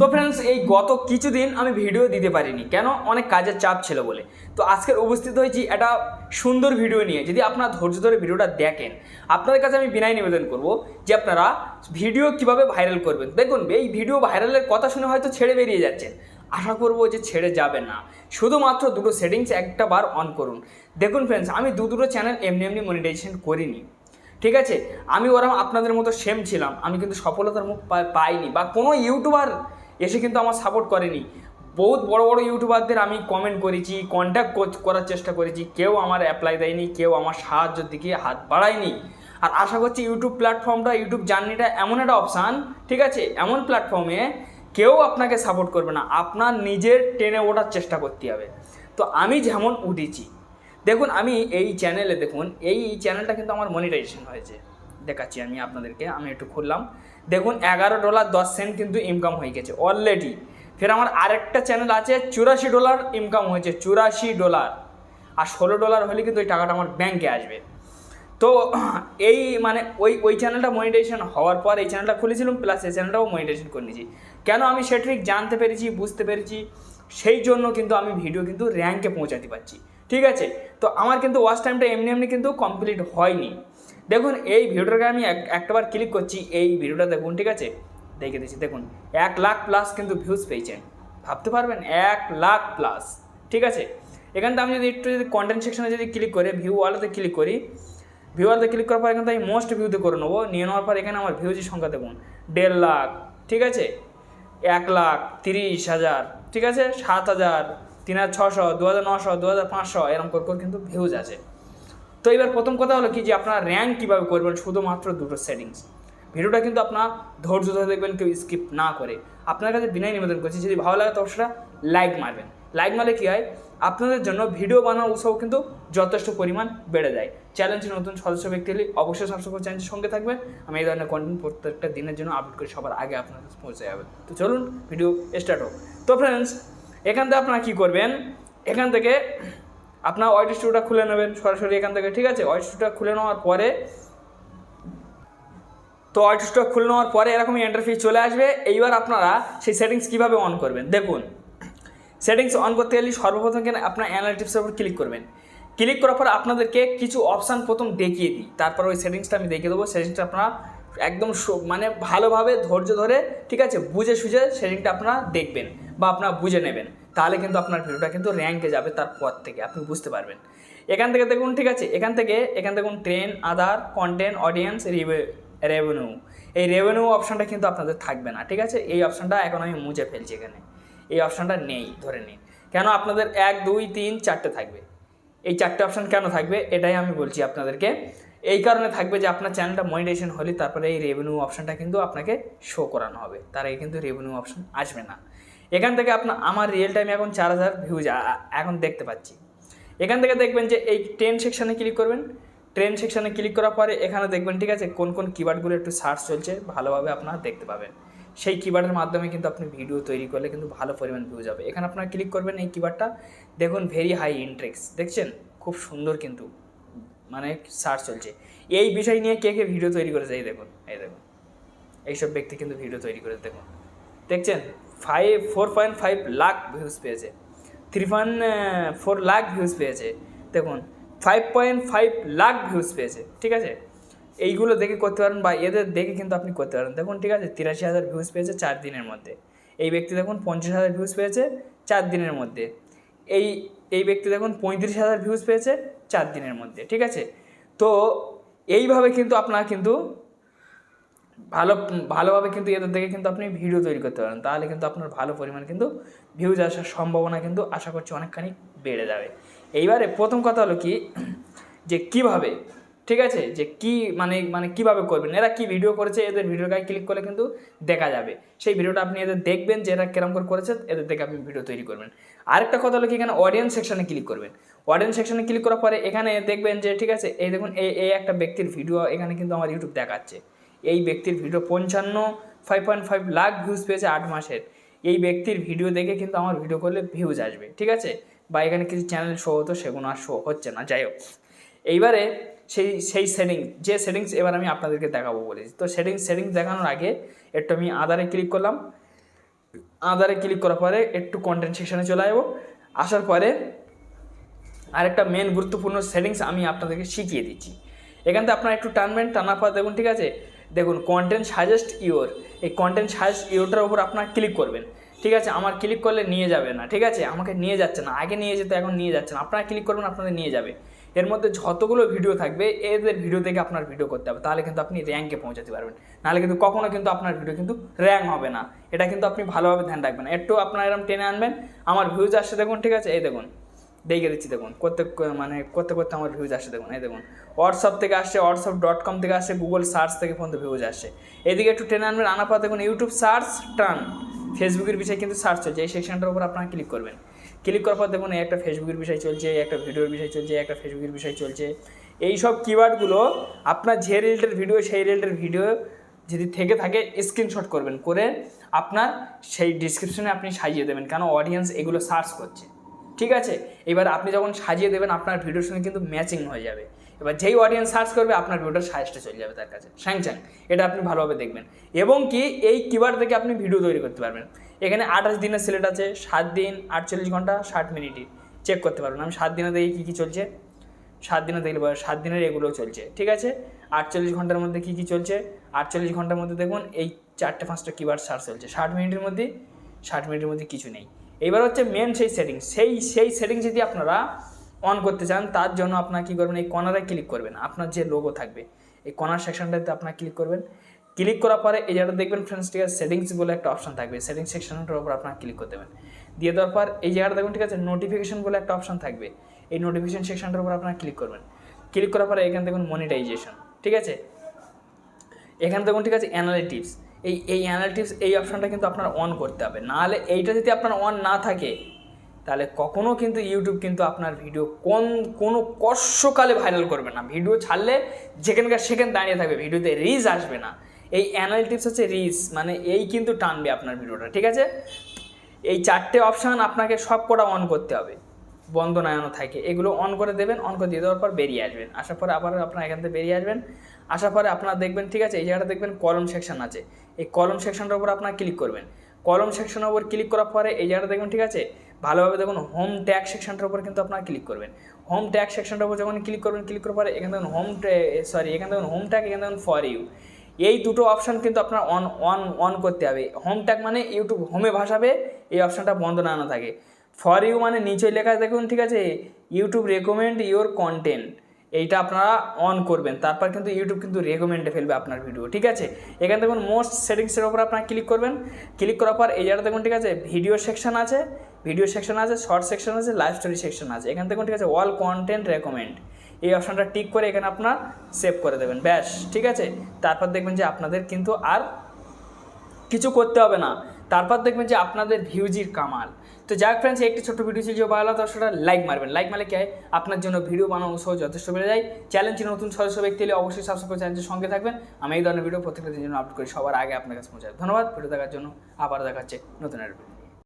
তো ফ্রেন্ডস এই গত কিছুদিন আমি ভিডিও দিতে পারিনি। কেন? অনেক কাজের চাপ ছিল বলে। তো আজকের উপস্থিত হয়েছি একটা সুন্দর ভিডিও নিয়ে। যদি আপনারা ধৈর্য ধরে ভিডিওটা দেখেন, আপনাদের কাছে আমি বিনায় নিবেদন করব যে আপনারা ভিডিও কীভাবে ভাইরাল করবেন। দেখুন, এই ভিডিও ভাইরালের কথা শুনে হয়তো ছেড়ে বেরিয়ে যাচ্ছেন। আশা করব যে ছেড়ে যাবে না। শুধুমাত্র দুটো সেটিংস একটা বার অন করুন। দেখুন ফ্রেন্ডস আমি দু দুটো চ্যানেল এমনি এমনি মনিটাইজেশন করিনি। ঠিক আছে? আমি ওরকম আপনাদের মতো সেম ছিলাম। আমি কিন্তু সফলতার মুখ পাইনি বা কোনো ইউটিউবার এসে কিন্তু আমার সাপোর্ট করেনি। বহুত বড় বড় ইউটিউবারদের আমি কমেন্ট করেছি কন্ট্যাক্ট করার চেষ্টা করেছি। কেউ আমার অ্যাপ্লাই দেয়নি, কেউ আমার সাহায্যের দিকে হাত বাড়ায়নি। আর আশা করছি ইউটিউব প্ল্যাটফর্মটা ইউটিউব জার্নিটা এমন একটা অপশান ঠিক আছে? এমন প্ল্যাটফর্মে কেউ আপনাকে সাপোর্ট করবে না। আপনার নিজের টেনে ওঠার চেষ্টা করতে হবে। তো আমি যেমন উঠেছি। দেখুন, আমি এই চ্যানেলে দেখুন, এই চ্যানেলটা কিন্তু আমার মনিটাইজেশন হয়েছে। দেখাচ্ছি আমি আপনাদেরকে, আমি একটু খুললাম। দেখুন, এগারো ডলার দশ সেন্ট কিন্তু ইনকাম হয়ে গেছে অলরেডি ফের আমার আরেকটা চ্যানেল আছে, চুরাশি ডলার ইনকাম হয়েছে, চুরাশি ডলার। আর ষোলো ডলার হলে কিন্তু ওই টাকাটা আমার ব্যাংকে আসবে। তো এই মানে ওই ওই চ্যানেলটা মনিটাইজেশন হওয়ার পর এই চ্যানেলটা খুলেছিলাম প্লাস এই চ্যানেলটাও মনিটাইজেশন করে নিয়েছি। কেন আমি সেটা ঠিক জানতে পেরেছি, বুঝতে পেরেছি? সেই জন্য কিন্তু আমি ভিডিও কিন্তু র্যাঙ্কে পৌঁছাতে পারছি। ঠিক আছে? তো আমার কিন্তু ওয়াচ টাইমটা এমনি এমনি কিন্তু কমপ্লিট হয়নি। দেখুন, এই ভিডিওটাকে আমি এক একটাবার ক্লিক করছি, এই ভিডিওটা দেখুন, ঠিক আছে? দেখে দিচ্ছি, দেখুন, এক লাখ প্লাস কিন্তু ভিউজ পেয়েছেন ভাবতে পারবেন, এক লাখ প্লাস ঠিক আছে? এখান থেকে আমি যদি একটু যদি কন্টেন্ট সেকশনে যদি ক্লিক করে ভিউ ওয়ালাতে ক্লিক করি ভিউ ওয়ালাতে ক্লিক করার পর এখান থেকে আমি মোস্ট ভিউতে করে নেব। নিয়ে নেওয়ার পর এখানে আমার ভিউজের সংখ্যা দেখুন, দেড় লাখ, ঠিক আছে? এক লাখ তিরিশ হাজার, ঠিক আছে? সাত হাজার, তিন হাজার ছশো, দু হাজার নশো, দু হাজার পাঁচশো, এরকম করে করে কিন্তু ভিউজ আছে। তো এবার প্রথম কথা হলো কি যে আপনারা র্যাঙ্ক কীভাবে করবেন? শুধুমাত্র দুটো সেটিংস ভিডিওটা কিন্তু আপনার ধৈর্য ধরে দেখবেন, কেউ স্কিপ না করে। আপনার কাছে বিনয় নিবেদন করছি, যদি ভালো লাগে তো সেটা লাইক মারবেন। লাইক মারলে কী হয়? আপনাদের জন্য ভিডিও বানানোর উৎসাহ কিন্তু যথেষ্ট পরিমাণ বেড়ে যায়। চ্যালেঞ্জের নতুন সদস্য ব্যক্তি হলে অবশ্যই করে চ্যানেলের সঙ্গে থাকবে আমি এই ধরনের কন্টেন্ট প্রত্যেকটা দিনের জন্য আপলোড করে সবার আগে আপনার কাছে পৌঁছে যাবে। তো চলুন ভিডিও স্টার্ট হোক। তো ফ্রেন্ডস এখান থেকে আপনারা কী করবেন? এখান থেকে আপনার ওয়াইট স্টুডিওটা খুলে নেবেন সরাসরি এখান থেকে, ঠিক আছে? ওয়াইট স্টুডিওটা খুলে নেওয়ার পরে, তো ওয়াইট স্টুডিও খুলে নেওয়ার পরে এরকমই ইন্টারফেস চলে আসবে। এইবার আপনারা সেই সেটিংস কীভাবে অন করবেন? দেখুন সেটিংস অন করতে গেলে সর্বপ্রথম কেন আপনার অ্যানালিটিক্সের উপর ক্লিক করবেন। ক্লিক করার পর আপনাদেরকে কিছু অপশান প্রথম দেখিয়ে দিই। তারপর ওই সেটিংসটা আমি দেখিয়ে দেবো। সেটিংসটা আপনারা একদম মানে ভালোভাবে ধৈর্য ধরে, ঠিক আছে? বুঝে সুঝে সেটিংটা আপনারা দেখবেন বা আপনারা বুঝে নেবেন। তাহলে কিন্তু আপনার ভিডিওটা কিন্তু র্যাঙ্কে যাবে তারপর থেকে, আপনি বুঝতে পারবেন। এখান থেকে দেখুন, ঠিক আছে? এখান থেকে এখান থেকে ট্রেন আধার কন্টেন্ট অডিয়েন্স রেভিনিউ এই রেভিনিউ অপশানটা কিন্তু আপনাদের থাকবে না, ঠিক আছে? এই অপশানটা এখন আমি মুছে ফেলছি এখানে। এই অপশানটা নেই, ধরে নিন। কেন? আপনাদের এক, দুই, তিন, চারটে থাকবে। এই চারটে অপশান কেন থাকবে? এটাই আমি বলছি আপনাদেরকে। এই কারণে থাকবে যে আপনার চ্যানেলটা মনিটাইজেশন হলে তারপরে এই রেভিনিউ অপশানটা কিন্তু আপনাকে শো করানো হবে। তার আগে কিন্তু রেভিনিউ অপশান আসবে না। এখান থেকে আপনার আমার রিয়েল টাইমে এখন চার হাজার ভিউজ এখন দেখতে পাচ্ছি। এখান থেকে দেখবেন যে এই ট্রেন সেকশানে ক্লিক করবেন। ট্রেন সেকশানে ক্লিক করার পরে এখানে দেখবেন, ঠিক আছে, কোন কোন কিবার্ডগুলো একটু সার্চ চলছে, ভালোভাবে আপনারা দেখতে পাবেন। সেই কিবার্ডের মাধ্যমে কিন্তু আপনি ভিডিও তৈরি করলে কিন্তু ভালো পরিমাণ ভিউজ হবে এখানে আপনারা ক্লিক করবেন এই কিওয়ার্ডটা দেখুন ভেরি হাই ইন্ট্রেক্স দেখছেন? খুব সুন্দর কিন্তু মানে সার্চ চলছে। এই বিষয় নিয়ে কে কে ভিডিও তৈরি করেছে, এই দেখুন এই দেখুন। এইসব ব্যক্তি কিন্তু ভিডিও তৈরি করে দেখুন। দেখছেন? Five, four point five lakh views পেয়েছে। Three point four lakh views পেয়েছে। দেখুন, five point five lakh views পেয়েছে, ঠিক আছে? এইগুলো দেখে করতে পারেন বা এদের দেখে কিন্তু আপনি করতে পারেন। দেখুন, ঠিক আছে, তিরাশি হাজার ভিউজ পেয়েছে চার দিনের মধ্যে। এই ব্যক্তি দেখুন, পঞ্চাশ হাজার ভিউজ পেয়েছে চার দিনের মধ্যে। এই এই ব্যক্তি দেখুন, পঁয়ত্রিশ হাজার ভিউজ পেয়েছে চার দিনের মধ্যে, ঠিক আছে? তো এইভাবে কিন্তু আপনার কিন্তু ভালো, ভালোভাবে কিন্তু এদের দেখে কিন্তু আপনি ভিডিও তৈরি করতে পারেন। তাহলে কিন্তু আপনার ভালো পরিমাণ কিন্তু ভিউজ আসার সম্ভাবনা কিন্তু আশা করছি অনেকখানি বেড়ে যাবে। এইবারে প্রথম কথা হলো কি, যে কীভাবে, ঠিক আছে? যে কি মানে মানে কীভাবে করবেন? এরা কি ভিডিও করেছে? এদের ভিডিও গায়ে ক্লিক করলে কিন্তু দেখা যাবে। সেই ভিডিওটা আপনি এদের দেখবেন যে এরা কিরম করে করেছে, এদের দেখে আপনি ভিডিও তৈরি করবেন। আরেকটা কথা হলো কি, এখানে অডিয়েন্স সেকশনে ক্লিক করবেন। অডিয়েন্স সেকশনে ক্লিক করার পরে এখানে দেখবেন যে, ঠিক আছে? এই দেখুন এই একটা ব্যক্তির ভিডিও এখানে কিন্তু আমার ইউটিউব দেখাচ্ছে। এই ব্যক্তির ভিডিও পঞ্চান্ন five point five lakh views পেয়েছে আট মাসের। এই ব্যক্তির ভিডিও দেখে কিন্তু আমার ভিডিও করলে ভিউজ আসবে, ঠিক আছে? বা এখানে কিছু চ্যানেল শো হতো, সেগুলো আর শো হচ্ছে না, যাই হোক। এইবারে সেই সেই সেটিংস যে সেটিংস এবার আমি আপনাদেরকে দেখাবো বলেছি। তো সেটিংস সেটিংস দেখানোর আগে একটু আমি আধারে ক্লিক করলাম। আদারে ক্লিক করার পরে একটু কন্টেন্ট সেকশনে চলে আসব। আসার পরে আরেকটা মেন গুরুত্বপূর্ণ সেটিংস আমি আপনাদেরকে শিখিয়ে দিচ্ছি। এখান থেকে আপনারা একটু টানবেন, টানার পর দেখুন, ঠিক আছে? দেখুন কন্টেন্ট সাজেস্ট ইওর এই কন্টেন্ট সাজেস্ট ইওরটার উপর আপনারা ক্লিক করবেন। ঠিক আছে? আমার ক্লিক করলে নিয়ে যাবে না। ঠিক আছে? আমাকে নিয়ে যাচ্ছে না। আগে নিয়ে যেতে, এখন নিয়ে যাচ্ছে না। আপনারা ক্লিক করবেন, আপনাদের নিয়ে যাবে। এর মধ্যে যতগুলো ভিডিও থাকবে, এদের ভিডিও থেকে আপনার ভিডিও করতে হবে। তাহলে কিন্তু আপনি র্যাঙ্কে পৌঁছাতে পারবেন। নাহলে কিন্তু কখনো কিন্তু আপনার ভিডিও কিন্তু র্যাঙ্ক হবে না। এটা কিন্তু আপনি ভালোভাবে ধ্যান রাখবেন একটু আপনার এরকম টেনে আনবেন। আমার ভিউজ আসছে, দেখুন, ঠিক আছে? এই দেখুন। দেখে দিচ্ছি, দেখুন। করতে মানে করতে করতে আমার ভিউজ আসছে দেখুন। এই দেখুন। হোয়াটসঅ্যাপ থেকে আসছে হোয়াটসঅ্যাপ ডট কম থেকে আসছে গুগল সার্চ থেকে পর্যন্ত ভিউজ আসছে এদিকে একটু টেনে আনবেন, আনার পর দেখুন ইউটিউব সার্চ টার্ন ফেসবুকের বিষয়ে কিন্তু সার্চ চলছে। এই সেকশনটার উপর আপনারা ক্লিক করবেন। ক্লিক করার পর দেখুন, এই একটা ফেসবুকের বিষয় চলছে একটা ভিডিওর বিষয় চলছে একটা ফেসবুকের বিষয় চলছে। এই সব কিওয়ার্ডগুলো আপনার যে রিলেটেড ভিডিও সেই রিলেটেড ভিডিও যদি থেকে থাকে স্ক্রিনশট করবেন। করে আপনার সেই ডিসক্রিপশনে আপনি সাজিয়ে দেবেন। কেন? অডিয়েন্স এগুলো সার্চ করছে। ঠিক আছে? এবার আপনি যখন সাজিয়ে দেবেন, আপনার ভিডিওর সঙ্গে কিন্তু ম্যাচিং হয়ে যাবে। এবার যেই অডিয়েন্স সার্চ করবে, আপনার ভিডিওটা সাজেস্টে চলে যাবে তার কাছে। স্যাং স্যাং এটা আপনি ভালোভাবে দেখবেন। এবং কি, এই কিবার থেকে আপনি ভিডিও তৈরি করতে পারবেন। এখানে আঠাশ দিনের সিলেট আছে, সাত দিন আটচল্লিশ ঘণ্টা ষাট মিনিটই। চেক করতে পারবেন। আমি সাত দিনে দেখি কী কী চলছে। সাত দিনে দেখলে সাত দিনের এগুলো চলছে, ঠিক আছে? আটচল্লিশ ঘণ্টার মধ্যে কী কী চলছে? আটচল্লিশ ঘণ্টার মধ্যে দেখুন, এই চারটে, পাঁচটা কিবার সার্চ চলছে। ষাট মিনিটের মধ্যে ষাট মিনিটের মধ্যে কিছু নেই। এবার হচ্ছে মেন সেই সেটিং সেই সেই সেটিং যদি আপনারা অন করতে চান, তার জন্য আপনার কী করবেন? এই কর্নারে ক্লিক করবেন। আপনার যে লোগো থাকবে, এই কর্নার সেকশনটাতে আপনার ক্লিক করবেন। ক্লিক করার পরে এই জায়গাটা দেখবেন ফ্রেন্ডস ঠিক আছে সেটিংস বলে একটা অপশন থাকবে। সেটিংস সেকশনটার উপর আপনার ক্লিক করতে দেবেন দিয়ে দেওয়ার পর এই জায়গাটা দেখুন, ঠিক আছে নোটিফিকেশন বলে একটা অপশন থাকবে। এই নোটিফিকেশন সেকশনটার উপর আপনার ক্লিক করবেন। ক্লিক করার পরে এখানে দেখুন মনিটাইজেশন ঠিক আছে? এখানে দেখুন, ঠিক আছে অ্যানালিটিক্স এই এই অ্যানালিটিক্স এই অপশানটা কিন্তু আপনার অন করতে হবে। নাহলে এইটা যদি আপনার অন না থাকে, তাহলে কখনও কিন্তু ইউটিউব কিন্তু আপনার ভিডিও কোন, কোনো কষ্টকালে ভাইরাল করবে না। ভিডিও ছাড়লে যেখানকার সেখানে দাঁড়িয়ে থাকবে ভিডিওতে রিচ আসবে না। এই অ্যানালিটিক্স হচ্ছে রিচ মানে এই কিন্তু টানবে আপনার ভিডিওটা ঠিক আছে? এই চারটে অপশান আপনাকে সব কটা অন করতে হবে। বন্ধ নায়ানো থাকে। এগুলো অন করে দেবেন অন করে দিয়ে দেওয়ার পর বেরিয়ে আসবেন। আসার পরে আবার আপনার এখান থেকে বেরিয়ে আসবেন। আসার পরে আপনার দেখবেন, ঠিক আছে, এই জায়গাটা দেখবেন কলম সেকশন আছে। এই কলম সেকশনটার উপর আপনার ক্লিক করবেন। কলম সেকশনের উপর ক্লিক করার পরে এই জায়গাটা দেখবেন, ঠিক আছে, ভালোভাবে দেখুন হোম ট্যাগ সেকশনটার উপর কিন্তু আপনার ক্লিক করবেন। হোম ট্যাগ সেকশনটার উপর যখন ক্লিক করবেন ক্লিক করার পরে এখানে দেখুন হোম সরি এখানে দেখুন হোম ট্যাগ এখানে দেখুন ফর ইউ এই দুটো অপশান কিন্তু আপনার অন অন অন করতে হবে। হোম ট্যাগ মানে ইউটিউব হোমে ভাসাবে, এই অপশানটা বন্ধ না থাকে। ফর ইউ মানে নিচে লেখা দেখুন, ঠিক আছে? ইউটিউব রেকমেন্ড ইউর কন্টেন্ট এইটা আপনারা অন করবেন। তারপর কিন্তু ইউটিউব কিন্তু রেকমেন্ডে ফেলবে আপনার ভিডিও ঠিক আছে? এখানে দেখুন মোস্ট সেটিংসের ওপর আপনারা ক্লিক করবেন। ক্লিক করার পর এই জায়গাটা দেখুন, ঠিক আছে? ভিডিও সেকশন আছে। ভিডিও সেকশন আছে শর্ট সেকশন আছে লাইভ স্টোরি সেকশন আছে। এখানে দেখুন, ঠিক আছে অল কন্টেন্ট রেকমেন্ড এই অপশনটা টিক করে এখানে আপনার সেভ করে দেবেন। ব্যাস, ঠিক আছে? তারপর দেখবেন যে আপনাদের কিন্তু আর কিছু করতে হবে না। তারপর দেখবেন যে আপনাদের ভিউজির কামাল। তো যাক ফ্রেন্ডস একটি ছোট ভিডিও ছিল যে ভালো তো সেটা লাইক মারবেন। লাইক মারলে কে আপনার জন্য ভিডিও বানানো সহ যথেষ্ট বেড়ে যায়। চ্যালেঞ্জের নতুন সদস্য ব্যক্তি হলে অবশ্যই সাবস্ক্রাইব করে চ্যানেলের সঙ্গে থাকবেন। আমি এই ধরনের ভিডিও প্রত্যেকটা দিনের জন্য আপলোড করি। সবার আগে আপনার কাছে পৌঁছায়। ধন্যবাদ। ভিডিও দেখার জন্য আবার দেখাচ্ছে নতুন ভিডিও